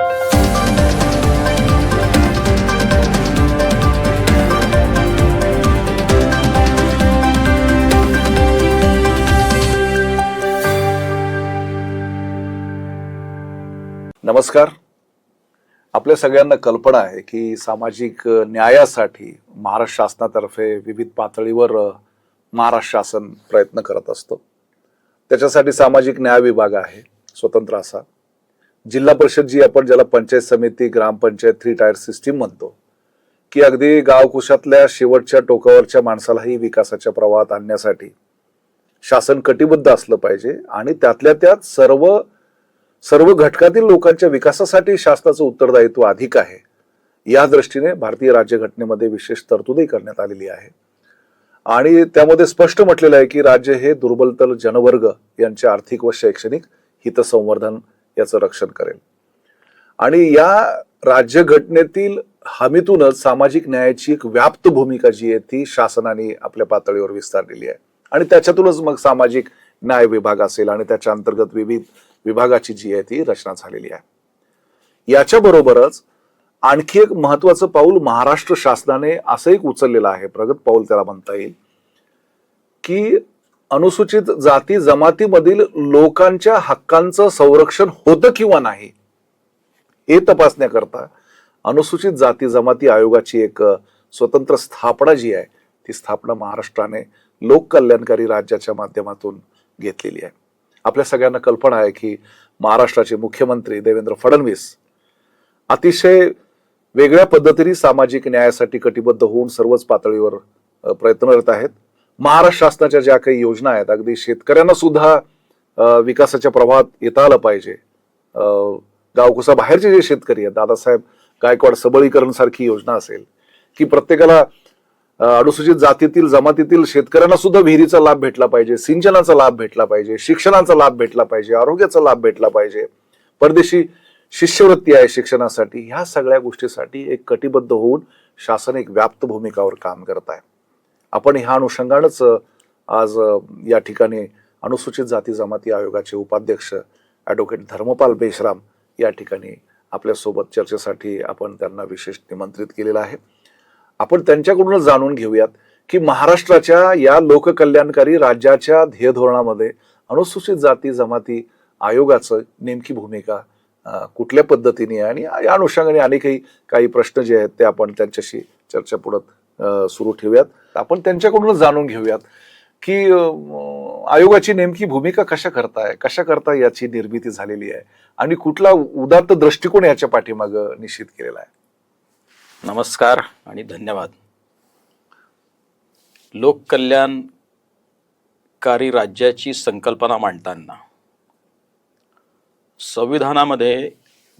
नमस्कार. आपल्या सगळ्यांना कल्पना आहे की सामाजिक न्यायासाठी महाराष्ट्र शासनातर्फे विविध पातळीवर महाराष्ट्र शासन प्रयत्न करत असतो. त्याच्यासाठी सामाजिक न्याय विभाग आहे स्वतंत्र असा. जिल्हा परिषद जी आपण ज्याला पंचायत समिती ग्रामपंचायत थ्री टायर सिस्टीम म्हणतो की अगदी गावकुशातल्या शेवटच्या टोकावरच्या माणसालाही विकासाच्या प्रवाहात आणण्यासाठी शासन कटिबद्ध असलं पाहिजे आणि त्यातल्या त्यात सर्व सर्व घटकातील लोकांच्या विकासासाठी शासनाचं उत्तरदायित्व अधिक आहे. या दृष्टीने भारतीय राज्यघटनेमध्ये विशेष तरतुदी करण्यात आलेली आहे. आणि त्यामध्ये स्पष्ट म्हटलेलं आहे की राज्य हे दुर्बलतल जनवर्ग यांचे आर्थिक व शैक्षणिक हितसंवर्धन याचं रक्षण करेल. आणि या राज्यघटनेतील हमीतूनच सामाजिक न्यायाची एक व्याप्त भूमिका जी आहे ती शासनाने आपल्या पातळीवर विस्तारलेली आहे. आणि त्याच्यातूनच मग सामाजिक न्याय विभाग असेल आणि त्याच्या अंतर्गत विविध विभागाची जी आहे ती रचना झालेली आहे. याच्या बरोबरच आणखी एक महत्वाचं पाऊल महाराष्ट्र शासनाने असं एक उचललेलं आहे. प्रगत पाऊल त्याला म्हणता येईल की अनुसूचित जाती जमातीमधील लोकांच्या हक्कांचं संरक्षण होतं किंवा नाही हे तपासण्याकरता अनुसूचित जाती जमाती आयोगाची एक स्वतंत्र स्थापना जी आहे ती स्थापना महाराष्ट्राने लोककल्याणकारी राज्याच्या माध्यमातून घेतलेली आहे. आपल्या सगळ्यांना कल्पना आहे की महाराष्ट्राचे मुख्यमंत्री देवेंद्र फडणवीस अतिशय वेगळ्या पद्धतीने सामाजिक न्यायासाठी कटिबद्ध होऊन सर्वच पातळीवर प्रयत्नरत आहेत. महाराष्ट्र शासनाच्या ज्या काही योजना आहेत अगदी शेतकऱ्यांना सुद्धा विकासाच्या प्रवाहात येता आलं पाहिजे. गावकुसा बाहेरचे जे शेतकरी आहेत दादासाहेब गायकवाड सबळीकरण सारखी योजना असेल की प्रत्येकाला अनुसूचित जातीतील जमातीतील शेतकऱ्यांना सुद्धा विहिरीचा लाभ भेटला पाहिजे सिंचनाचा लाभ भेटला पाहिजे शिक्षणाचा लाभ भेटला पाहिजे आरोग्याचा लाभ भेटला पाहिजे. परदेशी शिष्यवृत्ती आहे शिक्षणासाठी ह्या सगळ्या गोष्टीसाठी एक कटिबद्ध होऊन शासन एक व्याप्त भूमिकावर काम करत आहे. आपण ह्या अनुषंगानंच आज या ठिकाणी अनुसूचित जाती जमाती आयोगाचे उपाध्यक्ष ॲडव्होकेट धर्मपाल बेशराम या ठिकाणी आपल्यासोबत चर्चेसाठी आपण त्यांना विशेष निमंत्रित केलेलं आहे. आपण त्यांच्याकडूनच जाणून घेऊयात की महाराष्ट्राच्या या लोककल्याणकारी राज्याच्या ध्येय धोरणामध्ये अनुसूचित जाती जमाती आयोगाचं नेमकी भूमिका कुठल्या पद्धतीने आहे? आणि या अनुषंगाने अनेकही काही प्रश्न जे आहेत ते आपण त्यांच्याशी चर्चा पुढत सुरू ठेवूयात. आपण त्यांच्याकडूनच जाणून घेऊयात की आयोगाची नेमकी भूमिका कशा करताय कशा करता याची निर्मिती झालेली आहे आणि कुठला उदात्त दृष्टिकोन याच्या पाठीमाग निश्चित केलेला आहे? नमस्कार आणि धन्यवाद. लोककल्याणकारी राज्याची संकल्पना मांडताना संविधानामध्ये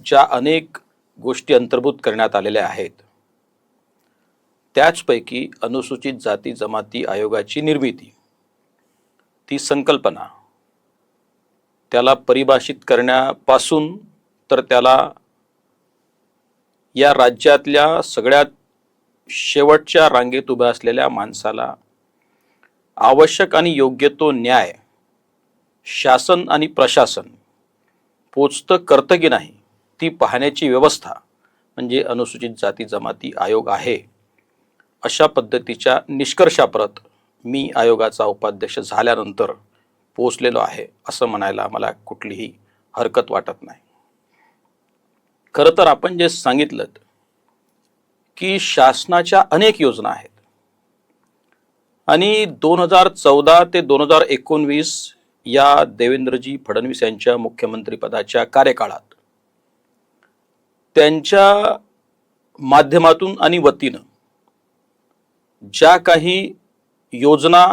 ज्या अनेक गोष्टी अंतर्भूत करण्यात आलेल्या आहेत त्याचपैकी अनुसूचित जाती जमाती आयोगाची निर्मिती. ती संकल्पना त्याला परिभाषित करण्यापासून तर त्याला या राज्यातल्या सगळ्यात शेवटच्या रांगेत उभ्या असलेल्या माणसाला आवश्यक आणि योग्य तो न्याय शासन आणि प्रशासन पोचतं करतं की नाही ती पाहण्याची व्यवस्था म्हणजे अनुसूचित जाती जमाती आयोग आहे. अशा पद्धतीच्या निष्कर्षाप्रत मी आयोगाचा उपाध्यक्ष झाल्यानंतर पोचलेलो आहे असं म्हणायला मला कुठलीही हरकत वाटत नाही. खरं तर आपण जे सांगितलं की शासनाच्या अनेक योजना आहेत. आणि दोन हजार चौदा ते दोन हजार एकोणवीस या देवेंद्रजी फडणवीस यांच्या मुख्यमंत्रीपदाच्या कार्यकाळात त्यांच्या माध्यमातून आणि वतीनं ज्या काही योजना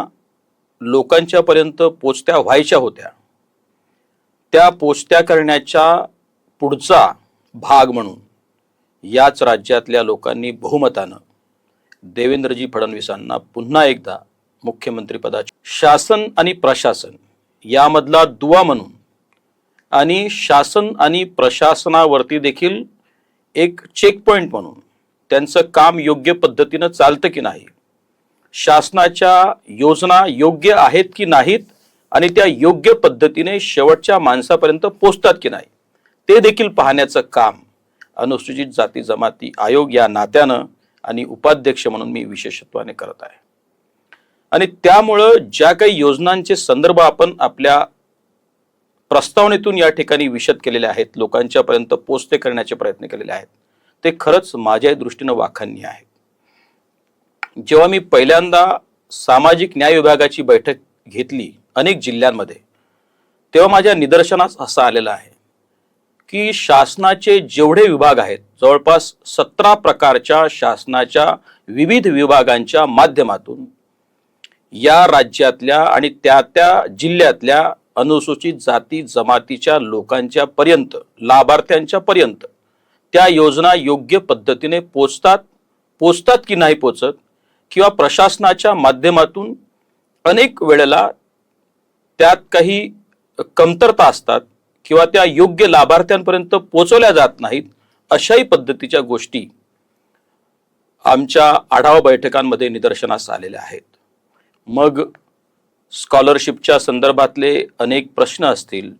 लोकांच्यापर्यंत पोचत्या व्हायच्या होत्या त्या पोचत्या करण्याच्या पुढचा भाग म्हणून याच राज्यातल्या लोकांनी बहुमतानं देवेंद्रजी फडणवीसांना पुन्हा एकदा मुख्यमंत्रीपदाचे शासन आणि प्रशासन यामधला दुवा म्हणून आणि शासन आणि प्रशासनावरती देखील एक चेकपॉईंट म्हणून त्यांचं काम योग्य पद्धतीनं चालतं की नाही शासनाच्या योजना योग्य आहेत की नाहीत आणि त्या योग्य पद्धतीने शेवटच्या माणसापर्यंत पोचतात की नाही ते देखील पाहण्याचं काम अनुसूचित जाती जमाती आयोग या नात्यानं आणि उपाध्यक्ष म्हणून मी विशेषत्वाने करत आहे. आणि त्यामुळं ज्या काही योजनांचे संदर्भ आपण आपल्या प्रस्तावनेतून या ठिकाणी विशद केलेले आहेत लोकांच्यापर्यंत पोचते करण्याचे प्रयत्न केलेले आहेत ते खरंच माझ्या दृष्टीनं वाखाणनीय आहे जेव्हा मी पहिल्यांदा सामाजिक न्याय विभागाची बैठक घेतली अनेक जिल्ह्यांमध्ये तेव्हा माझ्या निदर्शनास असं आलेलं आहे की शासनाचे जेवढे विभाग आहेत जवळपास सतरा प्रकारच्या शासनाच्या विविध विभागांच्या माध्यमातून या राज्यातल्या आणि त्या त्या जिल्ह्यातल्या अनुसूचित जाती जमातीच्या लोकांच्या पर्यंत लाभार्थ्यांच्या पर्यंत त्या योजना योग्य पद्धतीने पोचतात पोचतात की नाही पोचत किंवा प्रशासनाच्या माध्यमातून अनेक वेळेला त्यात काही कमतरता असतात किंवा त्या योग्य लाभार्थ्यांपर्यंत पोचवल्या जात नाहीत अशाही पद्धतीच्या गोष्टी आमच्या आढावा बैठकांमध्ये निदर्शनास आलेल्या आहेत. मग स्कॉलरशिपच्या संदर्भातले अनेक प्रश्न असतील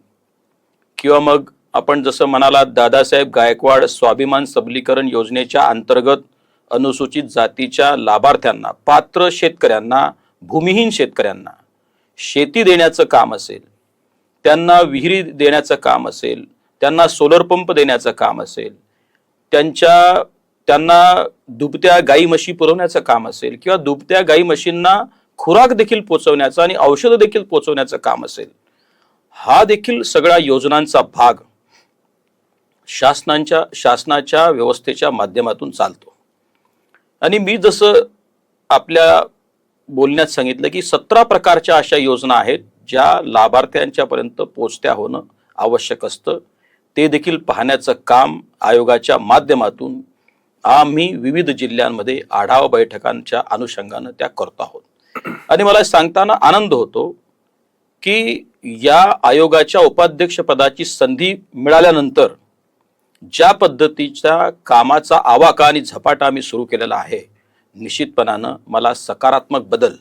किंवा मग आपण जसं म्हणालात दादासाहेब गायकवाड स्वाभिमान सबलीकरण योजनेच्या अंतर्गत अनुसूचित जातीच्या लाभार्थ्यांना पात्र शेतकऱ्यांना भूमिहीन शेतकऱ्यांना शेती देण्याचं काम असेल त्यांना विहिरी देण्याचं काम असेल त्यांना सोलर पंप देण्याचं काम असेल त्यांच्या त्यांना दुबत्या गाई म्हशी पुरवण्याचं काम असेल किंवा दुबत्या गाई म्हशींना खुराक देखील पोचवण्याचं आणि औषधं देखील पोचवण्याचं काम असेल हा देखील सगळ्या योजनांचा भाग शासनांच्या शासनाच्या व्यवस्थेच्या माध्यमातून चालतो. आणि मी जसं आपल्या बोलण्यात सांगितलं की सतरा प्रकारच्या अशा योजना आहेत ज्या लाभार्थ्यांच्यापर्यंत पोचत्या होणं आवश्यक असतं. ते देखील पाहण्याचं काम आयोगाच्या माध्यमातून आम्ही विविध जिल्ह्यांमध्ये आढावा बैठकांच्या अनुषंगानं त्या करतो आहोत. आणि मला सांगताना आनंद होतो की या आयोगाच्या उपाध्यक्षपदाची संधी मिळाल्यानंतर ज्या पद्धतीच्या कामाचा आवाका आणि झपाटा आम्ही सुरू केलेला आहे निश्चितपणानं मला सकारात्मक बदल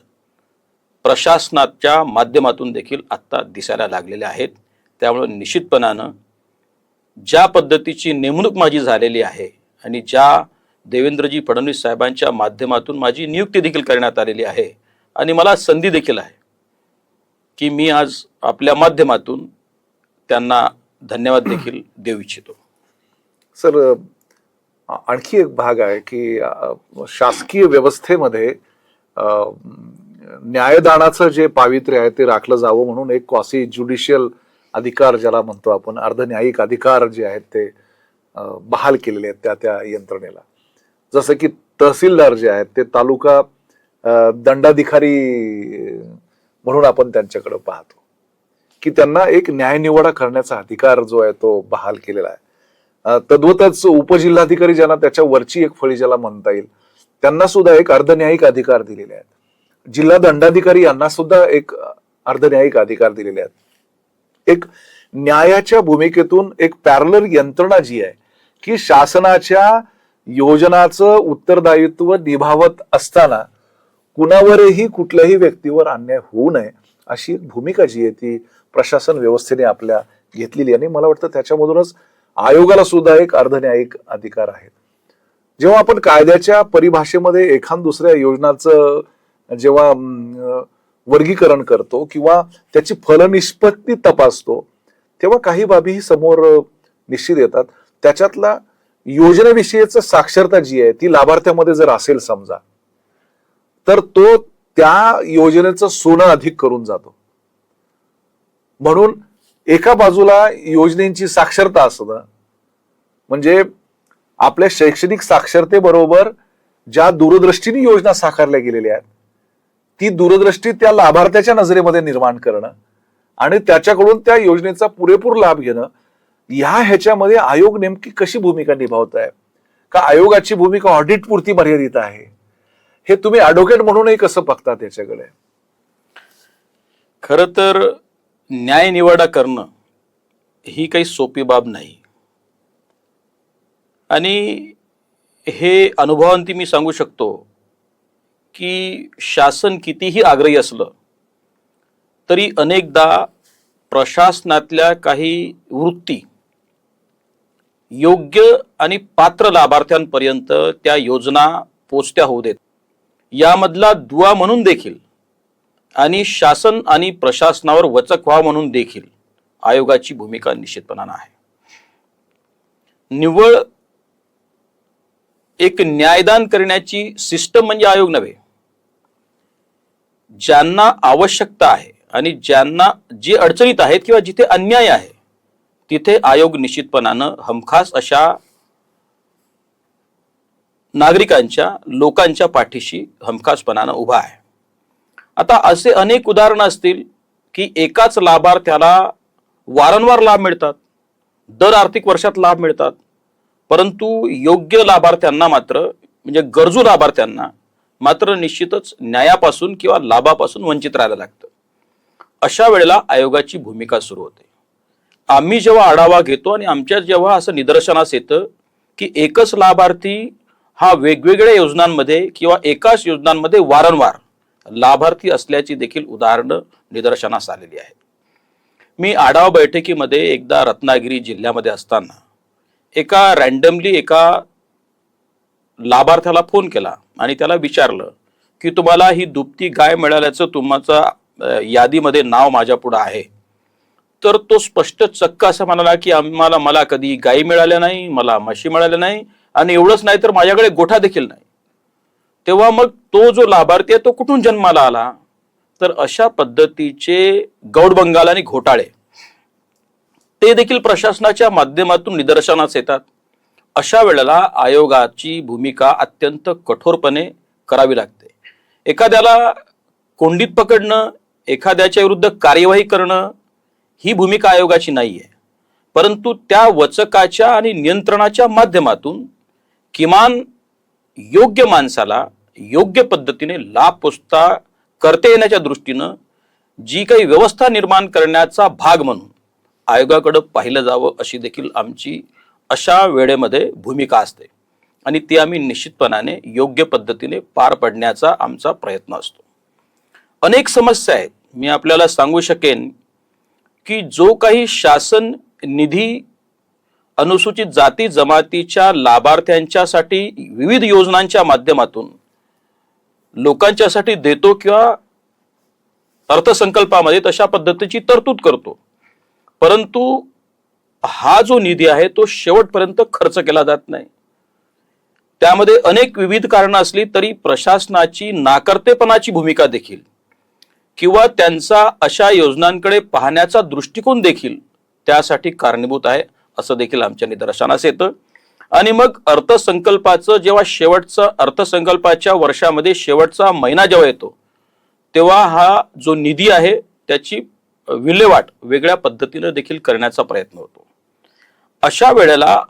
प्रशासनाच्या माध्यमातून देखील आत्ता दिसायला लागलेले आहेत. त्यामुळे निश्चितपणानं ज्या पद्धतीची नेमणूक माझी झालेली आहे आणि ज्या देवेंद्रजी फडणवीस साहेबांच्या माध्यमातून माझी नियुक्ती देखील करण्यात आलेली आहे आणि मला संधी देखील आहे की मी आज आपल्या माध्यमातून त्यांना धन्यवाद देखील देऊ इच्छितो. सर आणखी एक भाग आहे की शासकीय व्यवस्थेमध्ये न्यायदानाचं जे पावित्र्य आहे ते राखलं जावं म्हणून एक क्वासी ज्युडिशियल अधिकार ज्याला म्हणतो आपण अर्धन्यायिक अधिकार जे आहेत ते बहाल केलेले आहेत त्या त्या यंत्रणेला. जसं की तहसीलदार जे आहेत ते तालुका दंडाधिकारी म्हणून आपण त्यांच्याकडे पाहतो. की त्यांना एक न्यायनिवाडा करण्याचा अधिकार जो आहे तो बहाल केलेला आहे. तद्वतच उपजिल्हाधिकारी ज्यांना त्याच्या वरची एक फळी ज्याला म्हणता येईल त्यांना सुद्धा एक अर्धन्यायिक अधिकार दिलेले आहेत. जिल्हा दंडाधिकारी यांना सुद्धा एक अर्धन्यायिक अधिकार दिलेले आहेत. एक न्यायाच्या भूमिकेतून एक पॅरलर यंत्रणा जी आहे की शासनाच्या योजनाचं उत्तरदायित्व निभावत असताना कुणावरही कुठल्याही व्यक्तीवर अन्याय होऊ नये अशी एक भूमिका जी आहे ती प्रशासन व्यवस्थेने आपल्या घेतलेली आणि मला वाटतं त्याच्यामधूनच आयोगाला सुद्धा एक अर्धन्यायिक अधिकार आहे. जेव्हा आपण कायद्याच्या परिभाषेमध्ये एखाद दुसऱ्या योजनाचं जेव्हा वर्गीकरण करतो किंवा त्याची फलनिष्पत्ती तपासतो तेव्हा काही बाबीही समोर निश्चित येतात. त्याच्यातला योजनेविषयीच साक्षरता जी आहे ती लाभार्थ्यामध्ये जर असेल समजा तर तो त्या योजनेचं सोनं अधिक करून जातो. म्हणून एका बाजूला योजनेची साक्षरता असणं म्हणजे आपल्या शैक्षणिक साक्षरतेबरोबर ज्या दूरदृष्टीने योजना साकारल्या गेलेल्या आहेत ती दूरदृष्टी त्या लाभार्थ्याच्या नजरेमध्ये निर्माण करणं आणि त्याच्याकडून त्या योजनेचा पुरेपूर लाभ घेणं ह्या ह्याच्यामध्ये आयोग नेमकी कशी भूमिका निभावत आहे? का आयोगाची भूमिका ऑडिट पुरती मर्यादित आहे? हे तुम्ही ऍडव्होकेट म्हणूनही कसं बघता त्याच्याकडे खरं तर न्याय निवाडा करणं ही काही सोपी बाब नाही. आणि हे अनुभवांती मी सांगू शकतो की शासन कितीही आग्रही असलं तरी अनेकदा प्रशासनातल्या काही वृत्ती योग्य आणि पात्र लाभार्थ्यांपर्यंत त्या योजना पोचत्या होऊ देत. यामधला दुवा म्हणून देखील आणि शासन आणि प्रशासनावर वचक व्हा म्हणून देखील आयोगाची भूमिका निश्चितपणानं आहे. निव्वळ एक न्यायदान करण्याची सिस्टम म्हणजे आयोग नव्हे. ज्यांना आवश्यकता आहे आणि ज्यांना जे अडचणीत आहेत किंवा जिथे अन्याय आहे तिथे आयोग निश्चितपणानं हमखास अशा नागरिकांच्या लोकांच्या पाठीशी हमखासपणानं उभा आहे. आता असे अनेक उदाहरणं असतील की एकाच लाभार्थ्याला वारंवार लाभ मिळतात दर आर्थिक वर्षात लाभ मिळतात परंतु योग्य लाभार्थ्यांना मात्र म्हणजे गरजू लाभार्थ्यांना मात्र निश्चितच न्यायापासून किंवा लाभापासून वंचित राहायला लागतं. अशा वेळेला आयोगाची भूमिका सुरू होते. आम्ही जेव्हा आढावा घेतो आणि आमच्या जेव्हा असं निदर्शनास येतं की एकच लाभार्थी हा वेगवेगळ्या योजनांमध्ये किंवा एकाच योजनांमध्ये वारंवार लाभार्थी असल्याची देखील उदाहरणं निदर्शनास आलेली आहेत. मी आढावा बैठकीमध्ये एकदा रत्नागिरी जिल्ह्यामध्ये असताना एका रॅन्डमली एका लाभार्थ्याला फोन केला आणि त्याला विचारलं की तुम्हाला ही दुभती गाय मिळाल्याचं तुमचं यादीमध्ये नाव माझ्या पुढं आहे. तर तो स्पष्ट चक्क असं म्हणाला की आम्हाला मला कधी गायी मिळाल्या नाही मला म्हशी मिळाल्या नाही आणि एवढंच नाही तर माझ्याकडे गोठा देखील नाही. तेव्हा मग तो जो लाभार्थी आहे तो कुठून जन्माला आला? तर अशा पद्धतीचे गौडबंगाल आणि घोटाळे. ते देखील प्रशासनाच्या माध्यमातून निदर्शनास येतात. अशा वेळेला आयोगाची भूमिका अत्यंत कठोरपणे करावी लागते. एखाद्याला कोंडीत पकडणं एखाद्याच्या विरुद्ध कार्यवाही करणं ही भूमिका आयोगाची नाही आहे परंतु त्या वचकाच्या आणि नियंत्रणाच्या माध्यमातून किमान योग्य माणसाला योग्य पद्धतीने लाभ पोचता करता येण्याच्या दृष्टीनं जी काही व्यवस्था निर्माण करण्याचा भाग म्हणून आयोगाकडं पाहिलं जावं अशी देखील आमची अशा वेळेमध्ये भूमिका असते. आणि ती आम्ही निश्चितपणाने योग्य पद्धतीने पार पडण्याचा आमचा प्रयत्न असतो. अनेक समस्या आहेत. मी आपल्याला सांगू शकेन की जो काही शासन निधी अनुसूचित जाती जमातीच्या लाभार्थ्यांच्यासाठी विविध योजनांच्या माध्यमातून लोकांच्यासाठी देतो किंवा अर्थसंकल्पामध्ये तशा पद्धतीची तरतूद करतो. परंतु हा जो निधी आहे तो शेवटपर्यंत खर्च केला जात नाही. त्यामध्ये अनेक विविध कारणं असली तरी प्रशासनाची नाकर्तेपणाची भूमिका देखील किंवा त्यांचा अशा योजनांकडे पाहण्याचा दृष्टिकोन देखील त्यासाठी कारणीभूत आहे असं देखील आमच्या निदर्शनास येतं. आणि मग अर्थसंकल्पाचं जेव्हा शेवटचं अर्थसंकल्पाच्या वर्षामध्ये शेवटचा महिना जेव्हा येतो तेव्हा हा जो निधी आहे त्याची विल्हेवाट वेगळ्या पद्धतीनं देखील करण्याचा प्रयत्न होतो. अशा वेळेला